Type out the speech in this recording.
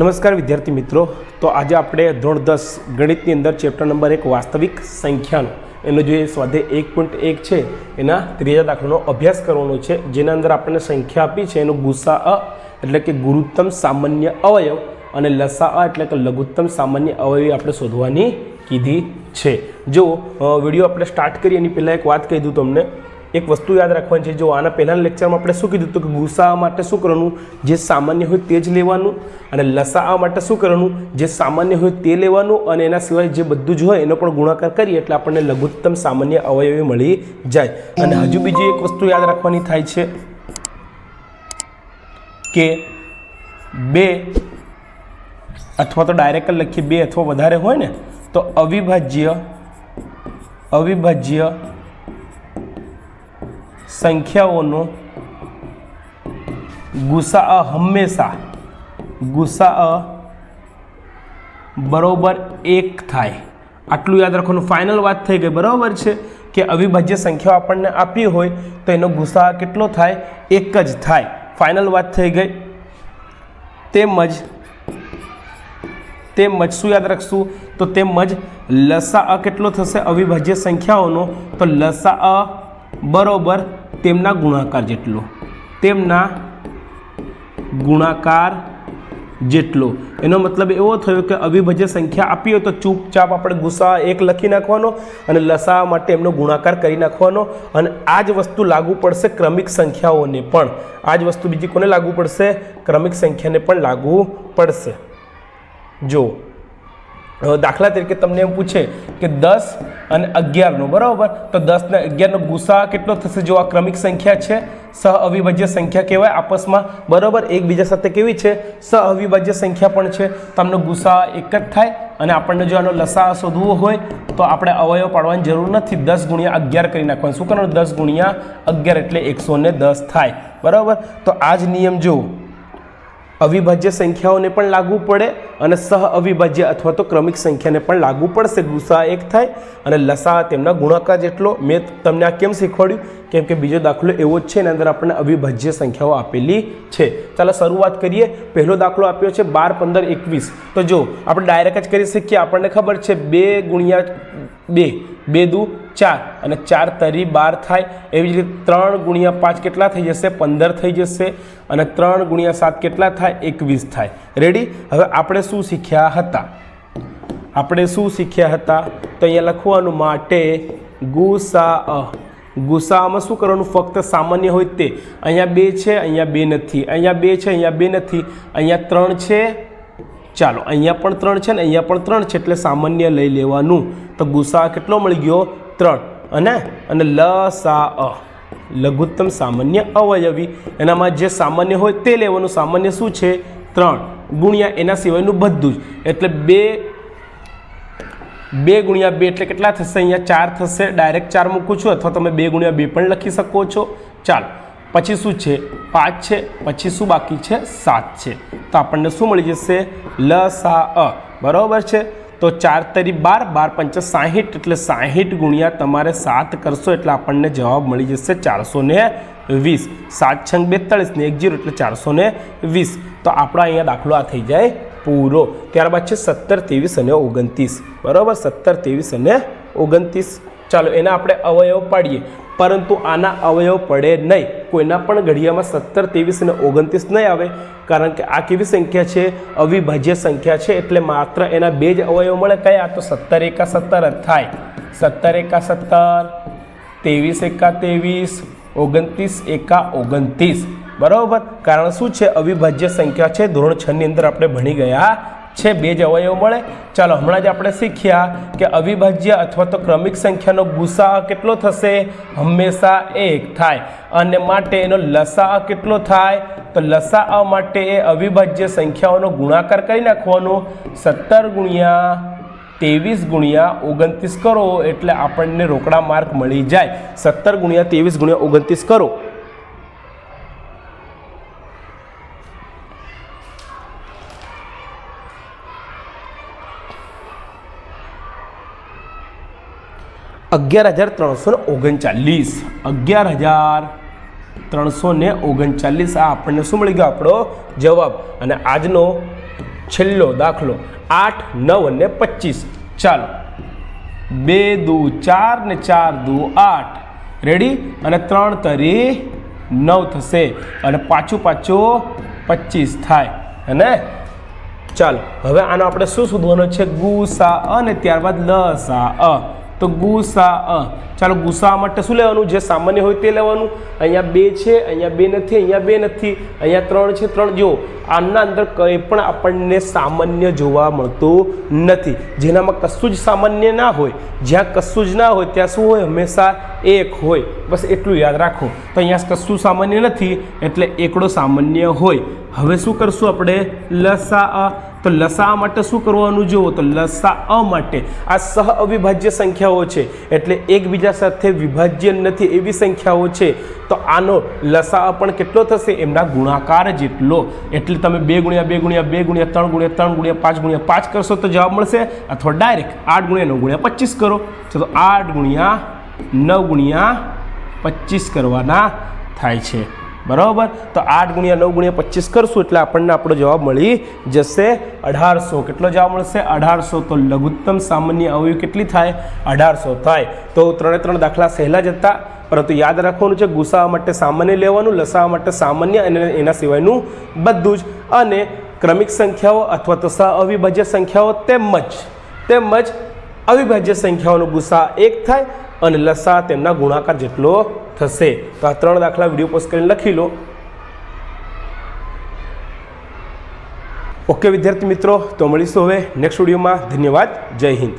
નમસ્કાર વિદ્યાર્થી મિત્રો. તો આજે આપણે ધોરણ દસ ગણિતની અંદર ચેપ્ટર નંબર એક વાસ્તવિક સંખ્યાનો, એનો જે સ્વાધ્યાય એક પોઈન્ટ એક છે, એના ત્રીજા દાખલાનો અભ્યાસ કરવાનો છે. જેના અંદર આપણને સંખ્યા આપી છે, એનો ગુસા અ એટલે કે ગુરુત્તમ સામાન્ય અવયવ અને લસા અ એટલે કે લઘુત્તમ સામાન્ય અવયવ આપણે શોધવાની કીધી છે. જો વીડિયો આપણે સ્ટાર્ટ કરીએ, એની પહેલાં એક વાત કહી દઉં તમને. એક વસ્તુ યાદ રાખવાની છે, જો આના પહેલાંના લેક્ચરમાં આપણે શું કીધું હતું કે ગુસા માટે શું કરવાનું? જે સામાન્ય હોય તે જ લેવાનું અને લસા માટે શું કરવાનું? જે સામાન્ય હોય તે લેવાનું અને એના સિવાય જે બધું જ હોય એનો પણ ગુણાકાર કરીએ એટલે આપણને લઘુત્તમ સામાન્ય અવયવી મળી જાય. અને હજુ બીજી એક વસ્તુ યાદ રાખવાની થાય છે કે બે અથવા તો ડાયરેક્ટ લખીએ, બે અથવા વધારે હોય ને, તો અવિભાજ્ય અવિભાજ્ય સંખ્યાઓનો ગુસા હંમેશા ગુસા બરોબર એક થાય. આટલું યાદ રાખવાનું. ફાઇનલ વાત થઈ ગઈ. બરાબર છે કે અવિભાજ્ય સંખ્યાઓ આપણને આપી હોય તો એનો ગુસા કેટલો થાય? એક જ થાય. ફાઇનલ વાત થઈ ગઈ. તેમજ તેમજ શું યાદ રાખશું? તો તેમજ લસા કેટલો થશે? અવિભાજ્ય સંખ્યાઓનો. તો લસા બરોબર તેમના ગુણાકાર જેટલો, તેમના ગુણાકાર જેટલો. એનો મતલબ એવો થયો કે અવિભાજ્ય સંખ્યા આપી હોય તો ચૂપચાપ આપણે ગુસા એક લખી નાખવાનો અને લસા માટે એમનો ગુણાકાર કરી નાખવાનો અને આ જ વસ્તુ લાગુ પડશે ક્રમિક સંખ્યાઓને પણ. આ જ વસ્તુ બીજી કોને લાગુ પડશે? ક્રમિક સંખ્યાને પણ લાગુ પડશે. જો દાખલા તરીકે તમને એમ પૂછે કે દસ અને અગિયારનો, બરાબર? તો દસ ને અગિયારનો ગુસા કેટલો થશે જો આ ક્રમિક સંખ્યા છે? સહ અવિભાજ્ય સંખ્યા કહેવાય આપસમાં. બરાબર? એકબીજા સાથે કેવી છે? સહ અવિભાજ્ય સંખ્યા પણ છે. તમને ગુસા એક જ થાય અને આપણને જો આનો લસા શોધવો હોય, તો આપણે અવયવ પાડવાની જરૂર નથી. દસ ગુણ્યા અગિયાર કરી નાખવાનું. શું કરવાનું? દસ ગુણ્યા અગિયાર એટલે એકસો ને દસ થાય. બરાબર? તો આ જ નિયમ જો અવિભાજ્ય સંખ્યાઓને પણ લાગુ પડે અને સહ અવિભાજ્ય અથવા તો ક્રમિક સંખ્યાને પણ લાગુ પડશે. ગુસા એક થાય અને લસા તેમના ગુણાકાર જેટલો. મેં તમને આ કેમ શીખવાડ્યું? કેમ કે બીજો દાખલો એવો જ છે, એના અંદર આપણને અવિભાજ્ય સંખ્યાઓ આપેલી છે. ચાલો શરૂઆત કરીએ. પહેલો દાખલો આપ્યો છે બાર, પંદર, એકવીસ. તો જો, આપણે ડાયરેક્ટ જ કરી શકીએ. આપણને ખબર છે બે ગુણ્યા બે. બે દુ ચાર. અને ચાર તરી બાર થાય. એવી જ રીતે ત્રણ ગુણ્યા પાંચ કેટલા થઈ જશે? પંદર થઈ જશે. અને ત્રણ ગુણ્યા સાત કેટલા થાય? એકવીસ થાય. રેડી હવે આપણે શું શીખ્યા હતા? આપણે શું શીખ્યા હતા? તો અહીંયા લખવાનું માટે ગુસા અ. ગુસામાં શું કરવાનું? ફક્ત સામાન્ય હોય તે. અહીંયા બે છે, અહીંયા બે નથી. અહીંયા બે છે, અહીંયા બે નથી. અહીંયા ત્રણ છે. ચાલો, અહીંયા પણ ત્રણ છે ને અહીંયા પણ ત્રણ છે એટલે સામાન્ય લઈ લેવાનું. તો ગુસા કેટલો મળી ગયો? ત્રણ. અને અને સા, અ. લઘુત્તમ સામાન્ય અવયવી. એનામાં જે સામાન્ય હોય તે લેવાનું. સામાન્ય શું છે? ત્રણ. ગુણ્યા એના સિવાયનું બધું જ. એટલે બે બે ગુણ્યા બે એટલે કેટલા થશે? અહીંયા ચાર થશે. ડાયરેક્ટ ચાર મૂકું છું અથવા તમે બે ગુણ્યા બે પણ લખી શકો છો. ચાલો, પછી શું છે? પાંચ છે, પછી શું બાકી છે? સાત છે. તો આપણને શું મળી જશે? લ, સા, અ. બરાબર છે? તો ચાર તરી બાર બાર પંચ સાહીઠ, એટલે સાહીઠ ગુણ્યા તમારે સાત કરશો એટલે આપણને જવાબ મળી જશે ચારસો ને વીસ. સાત છંગ બેતાળીસ ને એક જીરો એટલે ચારસો ને વીસ. તો આપણો અહીંયા દાખલો આ થઈ જાય પૂરો. ત્યારબાદ છે સત્તર, ત્રેવીસ અને ઓગણત્રીસ. બરાબર? સત્તર, ત્રેવીસ અને ઓગણત્રીસ. ચાલો, એના આપણે અવયવ પાડીએ. પરંતુ આના અવયવ પડે નહીં. કોઈના પણ ઘડિયામાં સત્તર, ત્રેવીસ અને ઓગણત્રીસ નહીં આવે. કારણ કે આ કેવી સંખ્યા છે? અવિભાજ્ય સંખ્યા છે. એટલે માત્ર એના બે જ અવયવ મળે કયા? તો સત્તર એકા સત્તર જ થાય. સત્તર એકા સત્તર, ત્રેવીસ એકા ત્રેવીસ, ઓગણત્રીસ એકા ઓગણત્રીસ. બરાબર? કારણ શું છે? અવિભાજ્ય સંખ્યા છે. ધોરણ છ ની અંદર આપણે ભણી ગયા છે, બે જ અવયવ મળે. ચાલો, હમણાં જ આપણે શીખ્યા કે અવિભાજ્ય અથવા તો ક્રમિક સંખ્યાનો ગુસા કેટલો થશે? હંમેશા એક થાય. અને માટે એનો લસા કેટલો થાય? તો લસા માટે એ અવિભાજ્ય સંખ્યાઓનો ગુણાકાર કરી નાખવાનો. સત્તર ગુણ્યા ત્રેવીસ ગુણ્યા ઓગણત્રીસ કરો એટલે આપણને રોકડા માર્ક મળી જાય. સત્તર ગુણ્યા ત્રેવીસ ગુણ્યા ઓગણત્રીસ કરો. અગિયાર હજાર ત્રણસો ને ઓગણચાલીસ. અગિયાર હજાર ત્રણસો ને ઓગણચાલીસ. આ આપણને શું મળી ગયો આપણો જવાબ? અને આજનો છેલ્લો દાખલો આઠ, નવ અને પચીસ. ચાલો. બે, દુ, ચાર ને ચાર, દુ, આઠ. રેડી અને ત્રણ તરી નવ થશે. અને પાછું પાછું પચીસ થાય. અને ચાલો. હવે આનો આપણે શું શોધવાનો છે? ગુસા અને ત્યારબાદ લસા અ તો ગુસા અ ચાલો ગુસા માટે શું લેવાનું? જે સામાન્ય હોય તે લેવાનું. અહીંયા બે છે, અહીંયા બે નથી, અહીંયા બે નથી. અહીંયા ત્રણ છે, ત્રણ. જો, આના અંદર કંઈ પણ આપણને સામાન્ય જોવા મળતું નથી. જેનામાં કશું જ સામાન્ય ના હોય, જ્યાં કશું જ ના હોય, ત્યાં શું હોય? હંમેશા એક હોય. બસ એટલું યાદ રાખો. તો અહીંયા કશું સામાન્ય નથી, એટલે એકડો સામાન્ય હોય. હવે શું કરશું આપણે? લસા તો લસા માટે શું કરવાનું જુઓ તો લસા અ માટે. આ સહ અવિભાજ્ય સંખ્યાઓ છે. એટલે એકબીજા સાથે વિભાજ્ય નથી એવી સંખ્યાઓ છે. તો આનો લસા પણ કેટલો થશે? એમના ગુણાકાર જેટલો. એટલે તમે બે ગુણ્યા બે ગુણ્યા બે ગુણ્યા ત્રણ ગુણ્યા ત્રણ ગુણ્યા પાંચ ગુણ્યા પાંચ કરશો તો જવાબ મળશે. અથવા ડાયરેક્ટ આઠ ગુણ્યા નવ ગુણ્યા પચીસ કરો. તો આઠ ગુણ્યા નવ ગુણ્યા પચીસ કરવાના થાય છે. બરાબર? તો આઠ ગુણ્યા નવ ગુણ્યા પચીસ કરશું એટલે આપણને આપણો જવાબ મળી જશે અઢારસો. કેટલો જવાબ મળશે? અઢારસો. તો લઘુત્તમ સામાન્ય અવયવ કેટલી થાય? અઢારસો થાય. તો ત્રણે ત્રણ દાખલા સહેલા જ હતા. પરંતુ યાદ રાખવાનું છે, ગુસાવા માટે સામાન્ય લેવાનું, લસાવા માટે સામાન્ય અને એના સિવાયનું બધું જ. અને ક્રમિક સંખ્યાઓ અથવા તો અવિભાજ્ય સંખ્યાઓ તેમજ તેમજ અવિભાજ્ય સંખ્યાઓનો ગુસા એક થાય અને લસા તેમના ગુણાકાર જેટલો થશે. તો આ ત્રણ દાખલા વીડિયો પોસ્ટ કરીને લખી લો. ઓકે વિદ્યાર્થી મિત્રો, તો મળીશું હવે નેક્સ્ટ વિડીયોમાં ધન્યવાદ. જય હિન્દ.